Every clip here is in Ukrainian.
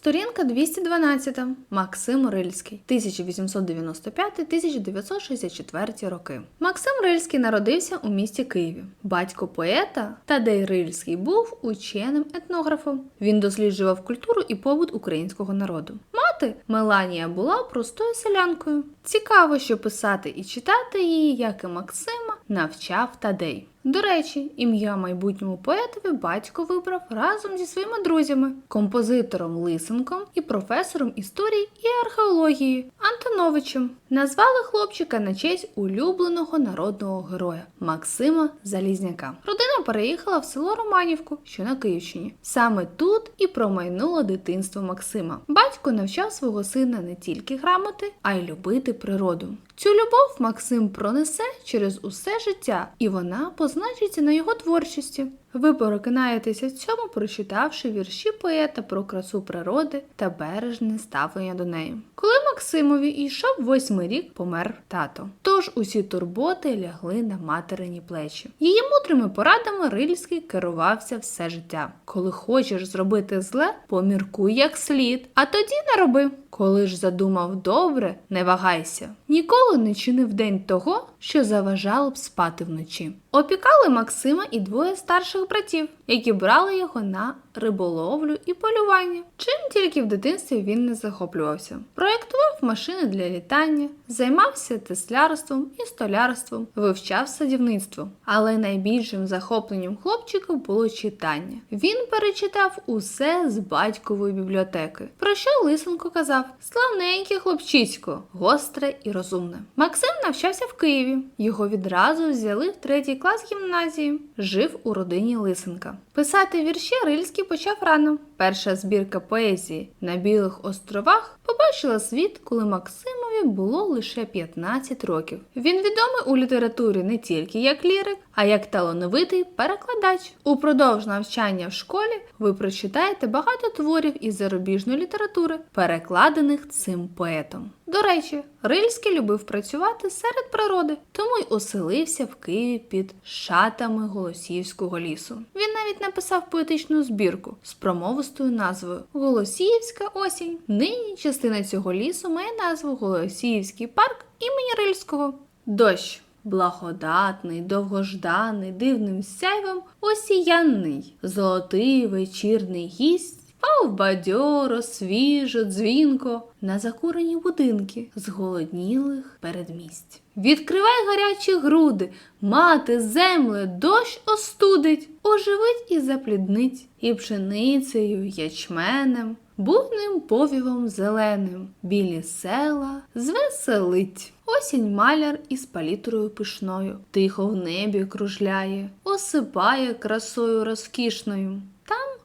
Сторінка 212. Максим Рильський, 1895-1964 роки. Максим Рильський народився у місті Києві. Батько поета Тадей Рильський був ученим етнографом. Він досліджував культуру і побут українського народу. Мати Меланія була простою селянкою. Цікаво, що писати і читати її, як і Максима, навчав Тадей. До речі, ім'я майбутньому поетові батько вибрав разом зі своїми друзями, композитором Лисенком і професором історії і археології Антоновичем. Назвали хлопчика на честь улюбленого народного героя Максима Залізняка. Родина переїхала в село Романівку, що на Київщині. Саме тут і промайнуло дитинство Максима. Батько навчав свого сина не тільки грамоти, а й любити природу. Цю любов Максим пронесе через усе життя, і вона позначиться на його творчості. Ви переконаєтеся в цьому, прочитавши вірші поета про красу природи та бережне ставлення до неї. Коли Максимові йшов восьмий рік, помер тато. Тож усі турботи лягли на материні плечі. Її мудрими порадами Рильський керувався все життя. Коли хочеш зробити зле, поміркуй як слід, а тоді не роби. Коли ж задумав добре, не вагайся. Ніколи не чинив день того, що заважало б спати вночі. Опікали Максима і двоє старших братів, які брали його на риболовлю і полювання. Чим тільки в дитинстві він не захоплювався. Проєктував машини для літання, займався теслярством і столярством, вивчав садівництво. Але найбільшим захопленням хлопчика було читання. Він перечитав усе з батькової бібліотеки. Про що Лисенко казав: славненьке хлопчисько, гостре і розумне. Максим навчався в Києві. Його відразу взяли в третій клас гімназії. Жив у родині Лисенка. Писати вірші Рильський почав рано. Перша збірка поезії на Білих островах побачила світ, коли Максимові було лише 15 років. Він відомий у літературі не тільки як лірик, а як талановитий перекладач. Упродовж навчання в школі ви прочитаєте багато творів із зарубіжної літератури, перекладених цим поетом. До речі, Рильський любив працювати серед природи, тому й оселився в Києві під шатами Голосіївського лісу. Він навіть написав поетичну збірку з промовистою назвою Голосіївська осінь. Нині частина цього лісу має назву Голосіївський парк імені Рильського. Дощ. Благодатний, довгожданий, дивним сяйвом осіянний, золотий вечірний гість Спав бадьоро, свіжо, дзвінко на закурені будинки зголоднілих передмість. Відкривай гарячі груди, мати, земле, дощ остудить, оживить і запліднить, і пшеницею, ячменем, буйним повівом зеленим, білі села звеселить. Осінь маляр із палітрою пишною, тихо в небі кружляє, осипає красою розкішною.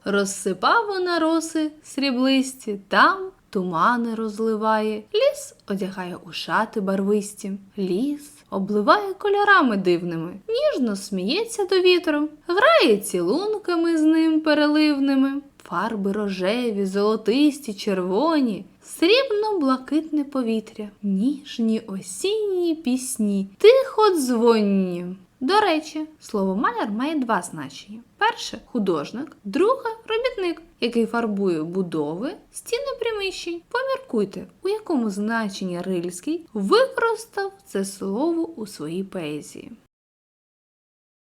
Розсипав вона роси сріблисті, там тумани розливає, ліс одягає у шати барвисті, ліс обливає кольорами дивними, ніжно сміється до вітру, грає цілунками з ним переливними, фарби рожеві, золотисті, червоні, срібно-блакитне повітря, ніжні осінні пісні, тихо дзвонні. До речі, слово маляр має два значення: перше художник, друге робітник, який фарбує будови, стіни приміщень. Поміркуйте, у якому значенні Рильський використав це слово у своїй поезії.